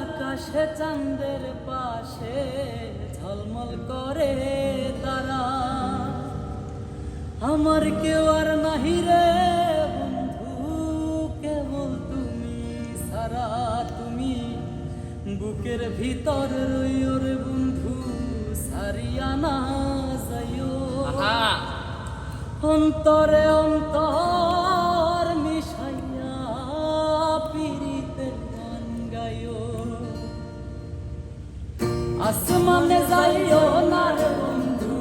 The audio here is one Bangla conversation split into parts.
আকাশে চাঁদের পাশে ঝলমল করে তারা। আমার কেউ আর নাহি রে বন্ধু কেবল তুমি সারা তুমি। বুকের ভিতর রইও রে বন্ধু সারিয়া না যাইও। অন্তরে অন্তর আসমানে যাইও না রে বন্ধু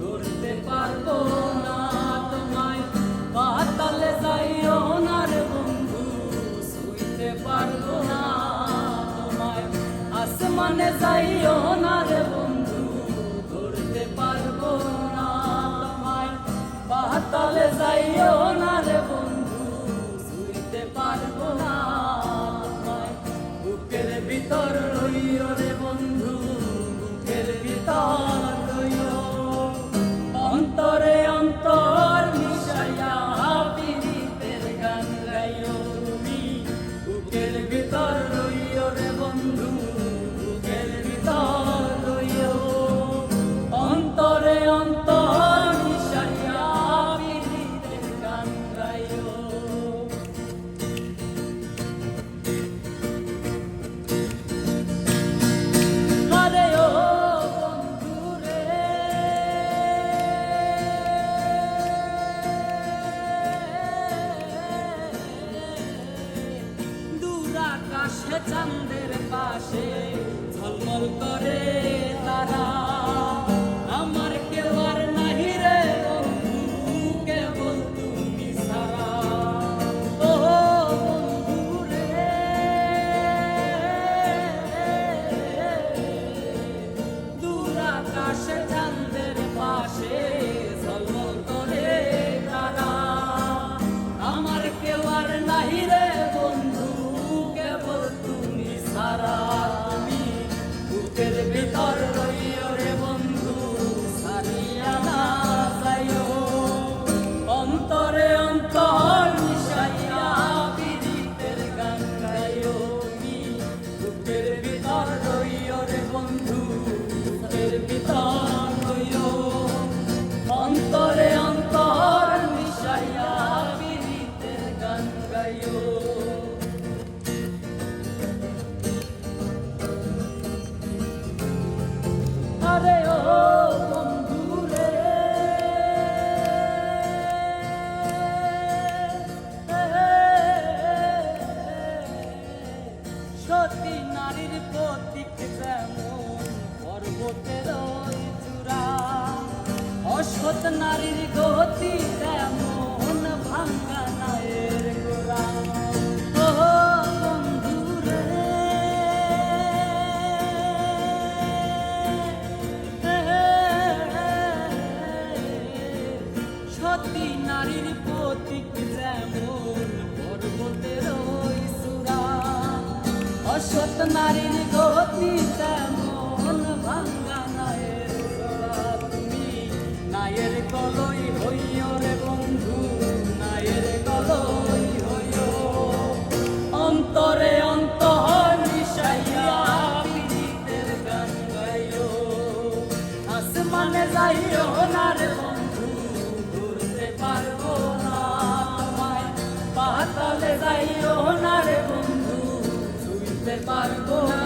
ধরতে পারব না তোমায় পাতালে যাইও না রে বন্ধু শুইতে পারব না তোমায় আসমানে যাইও চাঁদের পাশে ঝলমল করে তুমি অসৎ নারীর গতি তেমন ভাঙ্গা নায়ের গোড়া। ও বন্ধু সতী নারীর প্রতীক যেমন পর্বতের সুরা অসৎ নারীর গতি তেমন ভাঙ্গা নায়ের কলই হইও রে বন্ধু নায়ের কলই হইও। অন্তরে অন্তর মিশাইয়া পীড়িতের গান গাইও। আসমানে যাইও না রে বন্ধু, ঘুরতে পারব না তোমায়। পাতালে যাইও না রে বন্ধু, ছুঁইতে পারব না